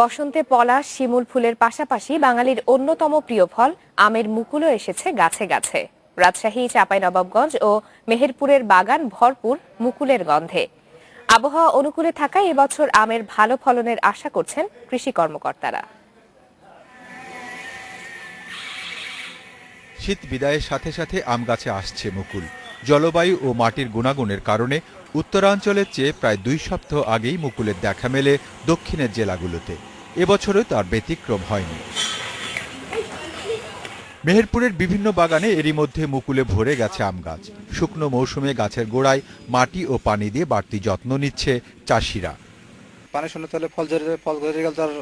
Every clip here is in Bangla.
বসন্তে পলাশ, শিমুল ফুলের পাশাপাশি বাঙালির অন্যতম প্রিয় ফল, আমের মুকুলও এসেছে গাছে গাছে। রাজশাহী, চাঁপাইনবাবগঞ্জ ও মেহেরপুরের বাগান ভরপুর মুকুলের গন্ধে। আবহাওয়া অনুকূলে থাকায় এবছর আমের ভালো ফলনের আশা করছেন কৃষি কর্মকর্তারা। শীত বিদায়ের সাথে সাথে আম গাছে আসছে মুকুল। জলবায়ু ও মাটির গুণাগুণের কারণে উত্তরাঞ্চলের চেয়ে প্রায় দুই সপ্তাহ আগেই মুকুলের দেখা মেলে দক্ষিণের জেলাগুলোতে। এবছরও তার ব্যতিক্রম হয়নি। মেহেরপুরের বিভিন্ন বাগানে এরই মধ্যে মুকুলে ভরে গেছে আম গাছ। শুকনো মৌসুমে গাছের গোড়ায় মাটি ও পানি দিয়ে বাড়তি যত্ন নিচ্ছে চাষিরা। পানি শুনলে তাহলে ফল ঝরে যাবে ফল ঝরে গেলে তার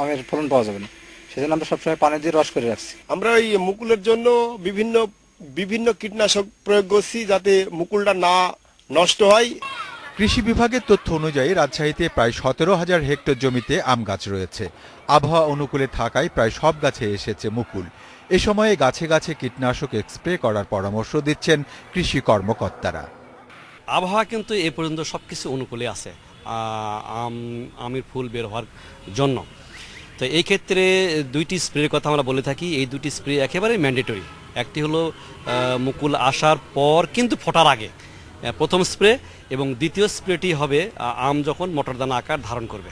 আমের ফলন পাওয়া যাবে না। সেজন্য আমরা সবসময় পানি দিয়ে রস করে রাখছি। আমরা এই মুকুলের জন্য বিভিন্ন বিভিন্ন কীটনাশক প্রয়োগ করছি যাতে মুকুলটা না নষ্ট হয়। কৃষি বিভাগের তথ্য অনুযায়ী রাজশাহীতে প্রায় সতেরো হাজার হেক্টর জমিতে আম গাছ রয়েছে। আবহাওয়া অনুকূলে থাকায় প্রায় সব গাছে এসেছে মুকুল। এ সময়ে গাছে গাছে কীটনাশক স্প্রে করার পরামর্শ দিচ্ছেন কৃষি কর্মকর্তারা। আবহাওয়া কিন্তু এ পর্যন্ত সব কিছু অনুকূলে আছে আম আমের ফুল বের হওয়ার জন্য। তো এই ক্ষেত্রে দুইটি স্প্রের কথা আমরা বলে থাকি এই দুটি স্প্রে একেবারে ম্যান্ডেটরি। একটি হলো মুকুল আসার পর কিন্তু ফোটার আগে। প্রথম স্প্রে এবং দ্বিতীয় স্প্রেটি হবে আম যখন মটরদানা আকার ধারণ করবে।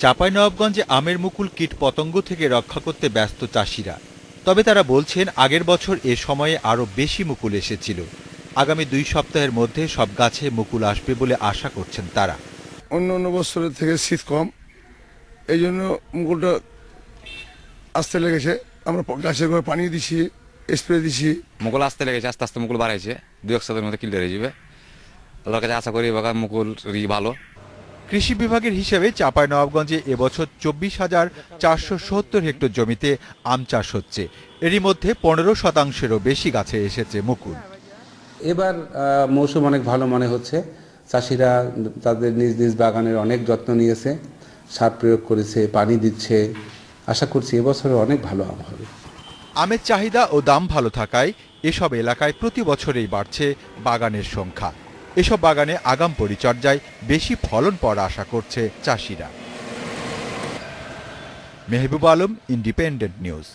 চাঁপাইনবাবগঞ্জে আমের মুকুল কীট পতঙ্গ থেকে রক্ষা করতে ব্যস্ত চাষিরা। তবে তারা বলছেন আগের বছর এ সময়ে আরও বেশি মুকুল এসেছিল। আগামী দুই সপ্তাহের মধ্যে সব গাছে মুকুল আসবে বলে আশা করছেন তারা। অন্য অন্য বছরের থেকে শীত কম। এই জন্য মুকুলটা আসতে লেগেছে। আমরা গাছের গোড়ায় পানি দিছি স্প্রে দিছি। মুকুল আসতে লেগেছে আস্তে আস্তে মুকুল বাড়াইছে। দু এক সপ্তাহের মধ্যে ক্লিয়ার হয়ে যাবে। আল্লাহর কাছে আশা করি বাগান মুকুল রি ভালো। কৃষি বিভাগের হিসেবে চাঁপাইনবাবগঞ্জে এবছর চব্বিশ হাজার চারশো সত্তর হেক্টর জমিতে আম চাষ হচ্ছে। এরই মধ্যে পনেরো শতাংশেরও বেশি গাছে এসেছে মুকুল। এবার মৌসুম অনেক ভালো মনে হচ্ছে। চাষিরা তাদের নিজ নিজ বাগানের অনেক যত্ন নিয়েছে সার প্রয়োগ করেছে পানি দিচ্ছে। আশা করছি এবছরে অনেক ভালো আম হবে। আমের চাহিদা ও দাম ভালো থাকায় এসব এলাকায় প্রতি বছরেই বাড়ছে বাগানের সংখ্যা। এসব বাগানে আগাম পরিচর্যায় বেশি ফলন পাওয়ার আশা করছে চাষিরা। Mehboob Alam independent news